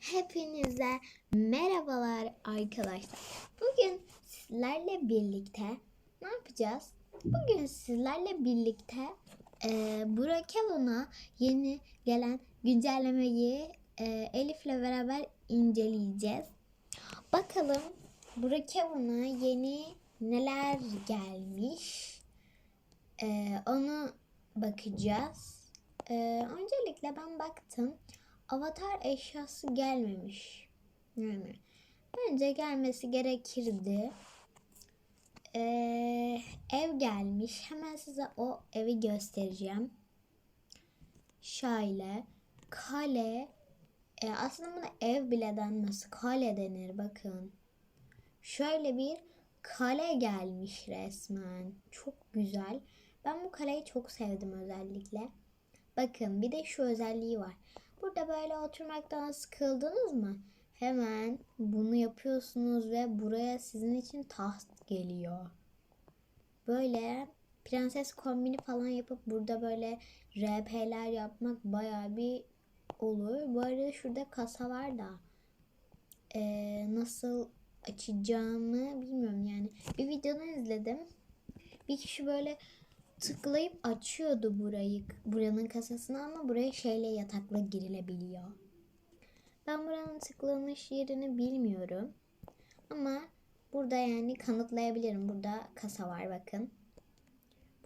Hepinize merhabalar arkadaşlar. Bugün sizlerle birlikte ne yapacağız? Bugün sizlerle birlikte e, Brokemon'a yeni gelen güncellemeyi e, Elif'le beraber inceleyeceğiz. Bakalım Brokemon'a yeni neler gelmiş? E, onu bakacağız. E, öncelikle ben baktım avatar eşyası gelmemiş. Yani bence gelmesi gerekirdi. Ee, ev gelmiş. Hemen size o evi göstereceğim. Şöyle kale e, aslında buna ev bile denmez. Kale denir bakın. Şöyle bir kale gelmiş resmen. Çok güzel. Ben bu kaleyi çok sevdim özellikle. Bakın bir de şu özelliği var. Burada böyle oturmaktan sıkıldınız mı? Hemen bunu yapıyorsunuz ve buraya sizin için taht geliyor. Böyle prenses kombini falan yapıp burada böyle RP'ler yapmak baya bir olur. Bu arada şurada kasa var da ee, nasıl açacağımı bilmiyorum yani. Bir videonu izledim. Bir kişi böyle tıklayıp açıyordu burayı buranın kasasını ama buraya şeyle yatakla girilebiliyor. Ben buranın tıklanış yerini bilmiyorum. Ama burada yani kanıtlayabilirim. Burada kasa var bakın.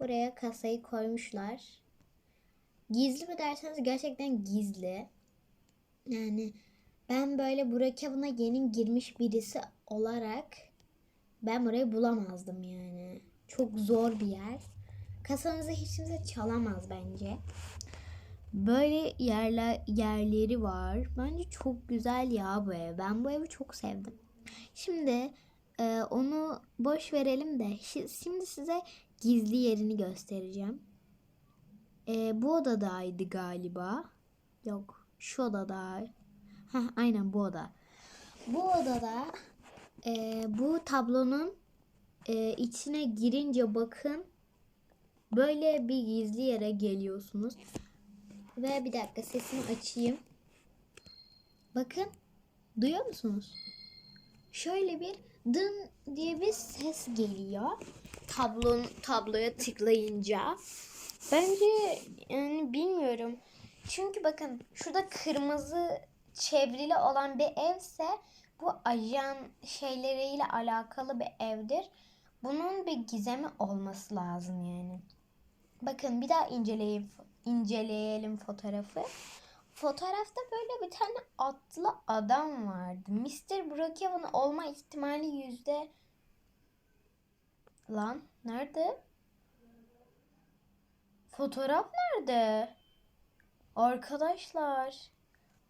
Buraya kasayı koymuşlar. Gizli mi derseniz gerçekten gizli. Yani ben böyle Brookhaven'a yeni girmiş birisi olarak ben burayı bulamazdım yani. Çok zor bir yer. Kasanızı hiç kimse çalamaz bence. Böyle yerler yerleri var. Bence çok güzel ya bu ev. Ben bu evi çok sevdim. Şimdi e, onu boş verelim de şimdi size gizli yerini göstereceğim. E, bu odadaydı galiba. Yok şu odada. Heh, aynen bu oda. Bu odada e, bu tablonun e, içine girince bakın Böyle bir gizli yere geliyorsunuz. Ve bir dakika sesimi açayım. Bakın. Duyuyor musunuz? Şöyle bir dın diye bir ses geliyor. Tablon tabloya tıklayınca. Bence yani bilmiyorum. Çünkü bakın şurada kırmızı çevrili olan bir evse bu ajan şeyleriyle alakalı bir evdir. Bunun bir gizemi olması lazım yani. Bakın bir daha inceleyelim, inceleyelim fotoğrafı. Fotoğrafta böyle bir tane atlı adam vardı. Mr. Brookhaven olma ihtimali yüzde... Lan nerede? Fotoğraf nerede? Arkadaşlar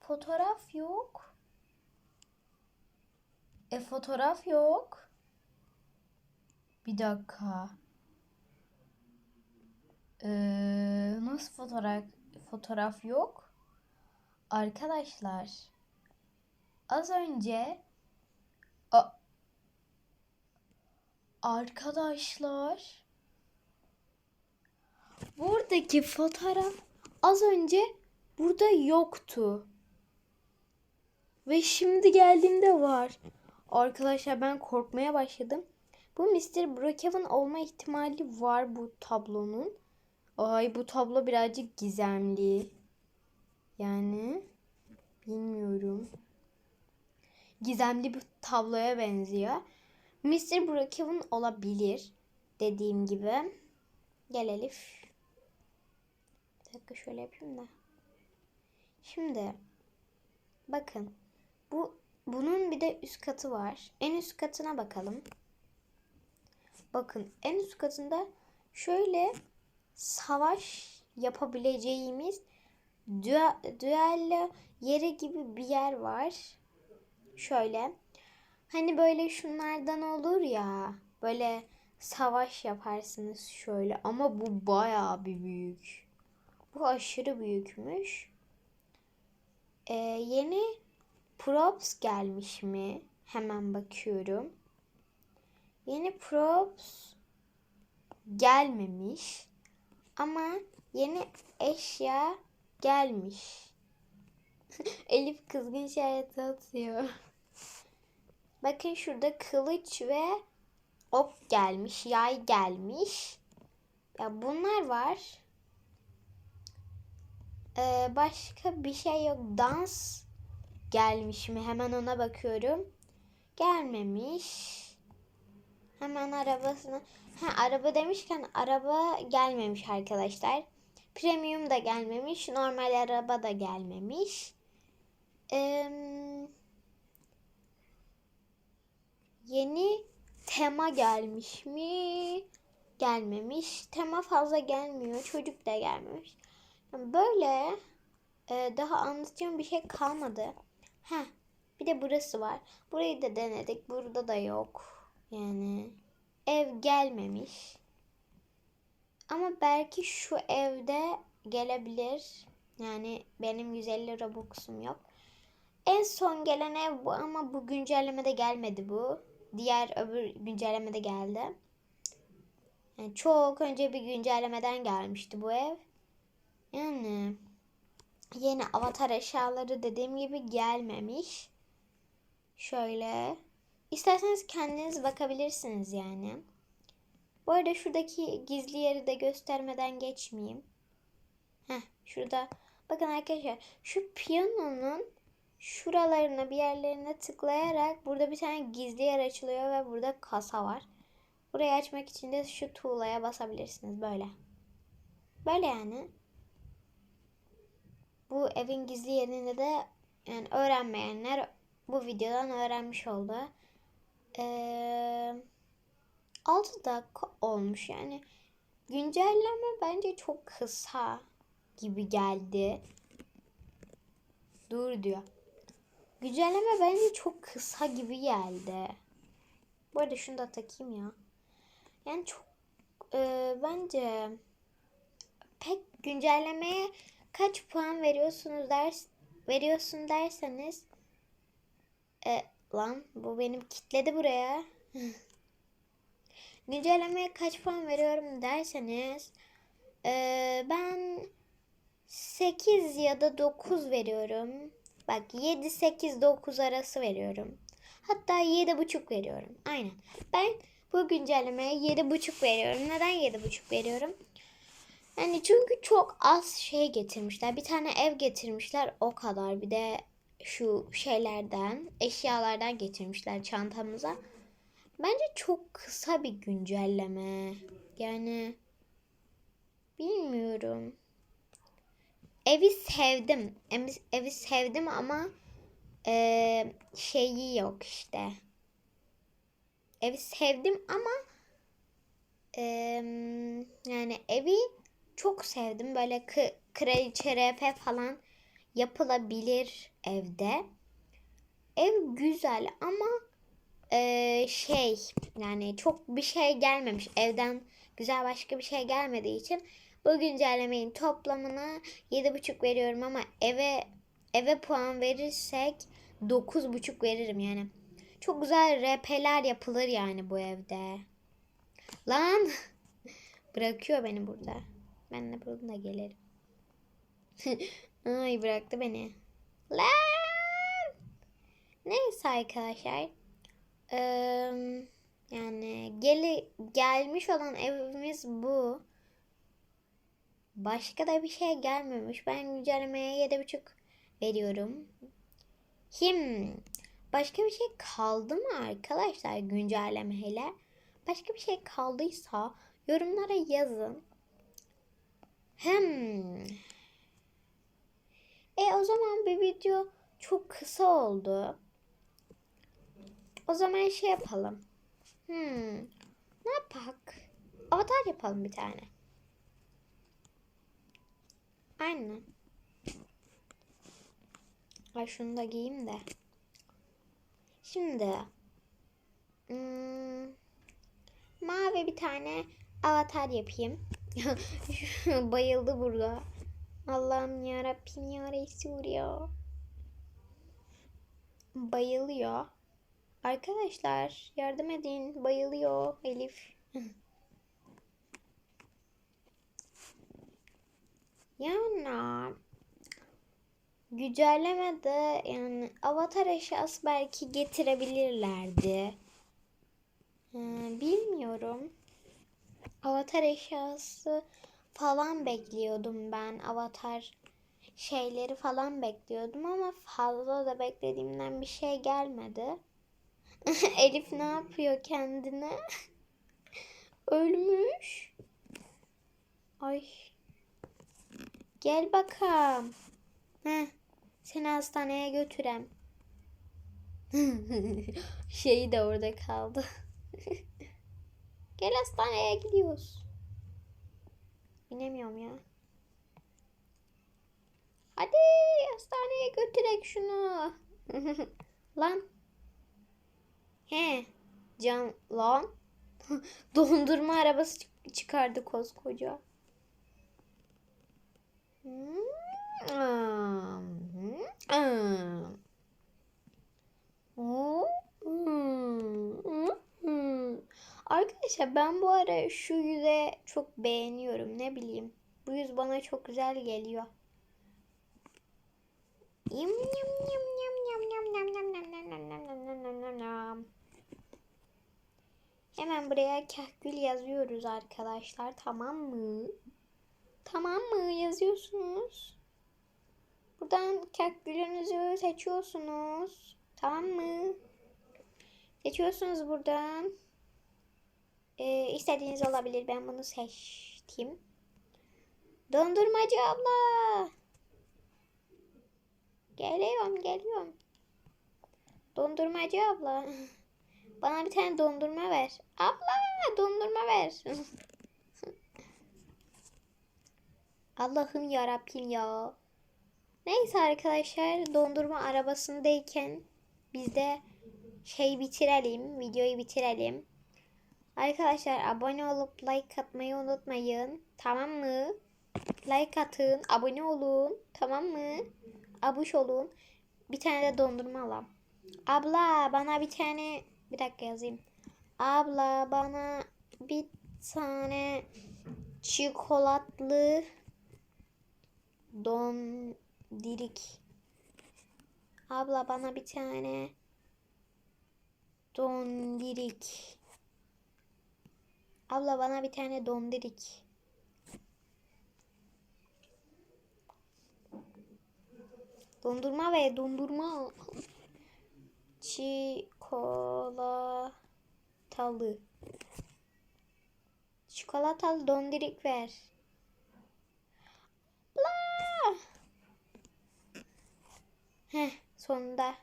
fotoğraf yok. E fotoğraf yok. Bir dakika. Ee, nasıl fotoğraf fotoğraf yok? Arkadaşlar az önce arkadaşlar buradaki fotoğraf az önce burada yoktu. Ve şimdi geldiğimde var. Arkadaşlar ben korkmaya başladım. Bu Mr. Brookhaven olma ihtimali var bu tablonun. Ay bu tablo birazcık gizemli. Yani bilmiyorum. Gizemli bir tabloya benziyor. Mr. Brookhaven olabilir. Dediğim gibi. Gel Elif. Bir dakika şöyle yapayım da. Şimdi bakın. Bu bunun bir de üst katı var. En üst katına bakalım. Bakın en üst katında şöyle savaş yapabileceğimiz düello yeri gibi bir yer var. Şöyle. Hani böyle şunlardan olur ya. Böyle savaş yaparsınız şöyle. Ama bu bayağı bir büyük. Bu aşırı büyükmüş. Ee, yeni props gelmiş mi? Hemen bakıyorum. Yeni props gelmemiş. Ama yeni eşya gelmiş. Elif kızgın işareti atıyor. Bakın şurada kılıç ve ok gelmiş, yay gelmiş. Ya bunlar var. Ee, başka bir şey yok. Dans gelmiş mi? Hemen ona bakıyorum. Gelmemiş. Hemen arabasını... Ha araba demişken araba gelmemiş arkadaşlar. Premium da gelmemiş. Normal araba da gelmemiş. Ee, yeni tema gelmiş mi? Gelmemiş. Tema fazla gelmiyor. Çocuk da gelmemiş. Yani böyle e, daha anlatacağım bir şey kalmadı. Ha, bir de burası var. Burayı da denedik. Burada da yok. Yani ev gelmemiş. Ama belki şu evde gelebilir. Yani benim 150 Robux'um yok. En son gelen ev bu ama bu güncellemede gelmedi bu. Diğer öbür güncellemede geldi. Yani çok önce bir güncellemeden gelmişti bu ev. Yani yeni avatar eşyaları dediğim gibi gelmemiş. Şöyle. İsterseniz kendiniz bakabilirsiniz yani. Bu arada şuradaki gizli yeri de göstermeden geçmeyeyim. Heh, şurada. Bakın arkadaşlar şu piyanonun şuralarına bir yerlerine tıklayarak burada bir tane gizli yer açılıyor ve burada kasa var. Burayı açmak için de şu tuğlaya basabilirsiniz böyle. Böyle yani. Bu evin gizli yerinde de yani öğrenmeyenler bu videodan öğrenmiş oldu. Ee, 6 dakika olmuş yani. Güncelleme bence çok kısa gibi geldi. Dur diyor. Güncelleme bence çok kısa gibi geldi. Bu arada şunu da takayım ya. Yani çok e, bence pek güncellemeye kaç puan veriyorsunuz ders veriyorsun derseniz e, lan bu benim kitledi buraya. Güncellemeye kaç puan veriyorum derseniz e, ben 8 ya da 9 veriyorum. Bak 7 8 9 arası veriyorum. Hatta 7,5 veriyorum. Aynen. Ben bu güncellemeye 7,5 veriyorum. Neden 7,5 veriyorum? Yani çünkü çok az şey getirmişler. Bir tane ev getirmişler o kadar. Bir de şu şeylerden, eşyalardan getirmişler çantamıza. Bence çok kısa bir güncelleme. Yani bilmiyorum. Evi sevdim. Evi, evi sevdim ama e, şeyi yok işte. Evi sevdim ama e, yani evi çok sevdim. Böyle kraliçe RP falan yapılabilir evde. Ev güzel ama e, şey yani çok bir şey gelmemiş. Evden güzel başka bir şey gelmediği için bu güncellemeyin toplamına 7,5 veriyorum ama eve eve puan verirsek 9,5 veririm yani. Çok güzel RP'ler yapılır yani bu evde. Lan bırakıyor beni burada. Ben de burada gelirim. Ay bıraktı beni. Lan! Neyse arkadaşlar. Ee, yani geli gelmiş olan evimiz bu. Başka da bir şey gelmemiş. Ben güncellemeye yedi buçuk veriyorum. Kim? Başka bir şey kaldı mı arkadaşlar güncellemeyle? Başka bir şey kaldıysa yorumlara yazın. Hem o zaman bir video çok kısa oldu. O zaman şey yapalım. Hmm. Ne yapak? Avatar yapalım bir tane. Aynen. Ay şunu da giyeyim de. Şimdi hmm, mavi bir tane avatar yapayım. Bayıldı burada. Allah'ım ya Rabbim ya Resul ya. Bayılıyor. Arkadaşlar yardım edin. Bayılıyor Elif. yani güncellemede yani avatar eşyası belki getirebilirlerdi. Ee, bilmiyorum. Avatar eşyası falan bekliyordum ben. Avatar şeyleri falan bekliyordum ama fazla da beklediğimden bir şey gelmedi. Elif ne yapıyor kendine? Ölmüş. Ay. Gel bakalım. Heh, seni hastaneye götürem. Şeyi de orada kaldı. Gel hastaneye gidiyoruz. Binemiyorum ya. Hadi hastaneye götürek şunu. lan. He. Can lan. Dondurma arabası çık- çıkardı koskoca. Arkadaşlar ben bu ara şu yüze çok beğeniyorum. Ne bileyim. Bu yüz bana çok güzel geliyor. Yum yum yum yum yum yum yum yum yum yum. Hemen buraya kahkül yazıyoruz arkadaşlar. Tamam mı? Tamam mı? Yazıyorsunuz. Buradan kahkülünüzü seçiyorsunuz. Tamam mı? Seçiyorsunuz buradan. Ee, istediğiniz olabilir. Ben bunu seçtim. Dondurmacı abla. Geliyorum, geliyorum. Dondurmacı abla. Bana bir tane dondurma ver. Abla dondurma ver. Allah'ım ya Rabbim ya. Neyse arkadaşlar dondurma arabasındayken biz de şey bitirelim. Videoyu bitirelim. Arkadaşlar abone olup like atmayı unutmayın. Tamam mı? Like atın. Abone olun. Tamam mı? Abuş olun. Bir tane de dondurma alalım. Abla bana bir tane bir dakika yazayım. Abla bana bir tane çikolatlı dondirik. Abla bana bir tane dondirik. Abla bana bir tane dondirik. Dondurma ve dondurma. Çikolatalı. Çikolatalı dondirik ver. Abla. Heh, sonunda.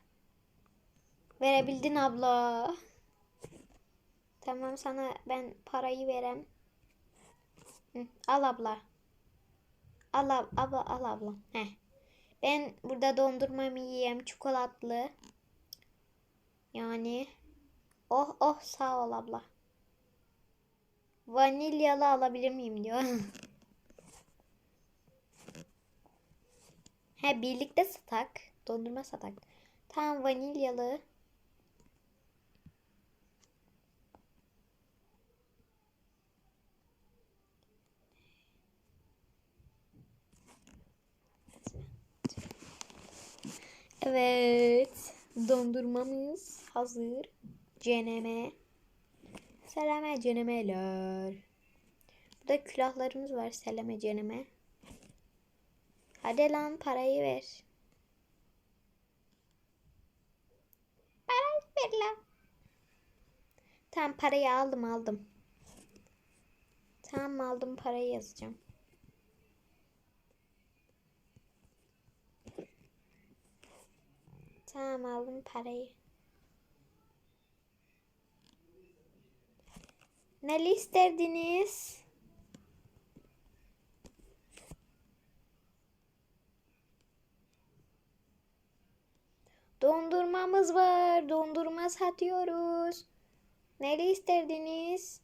Verebildin abla. Tamam sana ben parayı verem. Hı, al abla. Al ab- abla al abla. Heh. Ben burada dondurmamı yiyeyim çikolatlı. Yani oh oh sağ ol abla. Vanilyalı alabilir miyim diyor. He birlikte satak. Dondurma satak. Tamam vanilyalı. Evet. Dondurmamız hazır. Ceneme. Seleme cenemeler. Burada külahlarımız var. Seleme ceneme. Hadi lan parayı ver. Parayı ver lan. Tamam parayı aldım aldım. Tamam aldım parayı yazacağım. Tamam aldım parayı. Ne isterdiniz? Dondurmamız var. Dondurma satıyoruz. Ne isterdiniz?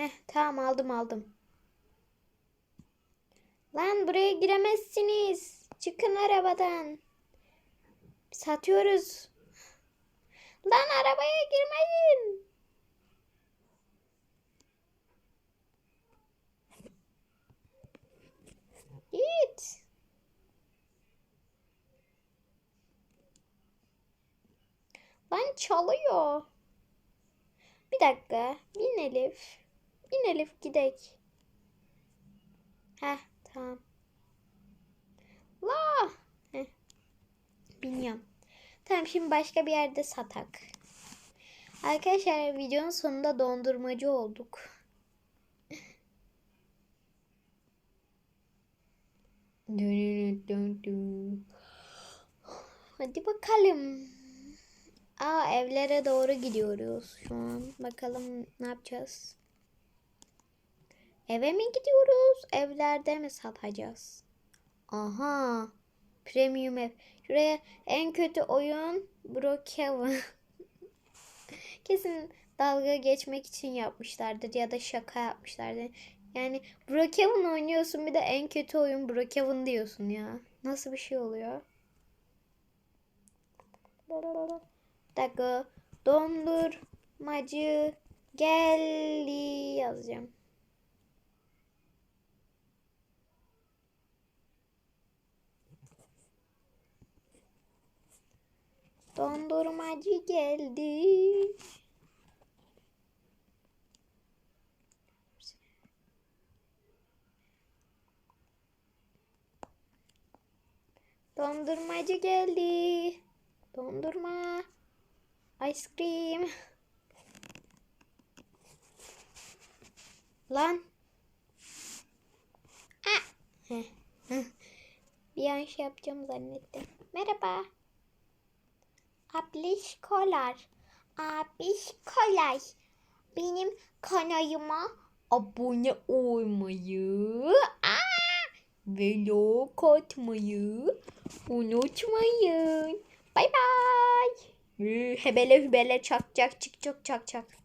Heh tamam aldım aldım. Lan buraya giremezsiniz. Çıkın arabadan. Satıyoruz. Lan arabaya girmeyin. Git. Lan çalıyor. Bir dakika. Bin Elif. Bin Elif gidek. Heh tamam. La. Heh. Bilmiyorum. Tamam şimdi başka bir yerde satak. Arkadaşlar videonun sonunda dondurmacı olduk. Hadi bakalım. Aa evlere doğru gidiyoruz şu an. Bakalım ne yapacağız? Eve mi gidiyoruz? Evlerde mi satacağız? Aha. Premium ev. Şuraya en kötü oyun Brookhaven. Kesin dalga geçmek için yapmışlardır ya da şaka yapmışlardır. Yani Brookhaven oynuyorsun bir de en kötü oyun Brookhaven diyorsun ya. Nasıl bir şey oluyor? Bir dakika. Dondurmacı geldi yazacağım. Dondurmacı geldi. Dondurmacı geldi. Dondurma. Ice cream. Lan. Ah. Bir an şey yapacağım zannettim. Merhaba. Ablişkolar. Ablişkolar. Benim kanalıma abone olmayı aa, ve like atmayı unutmayın. Bay bay. Hebele hübele çak çak çık çak çak çak.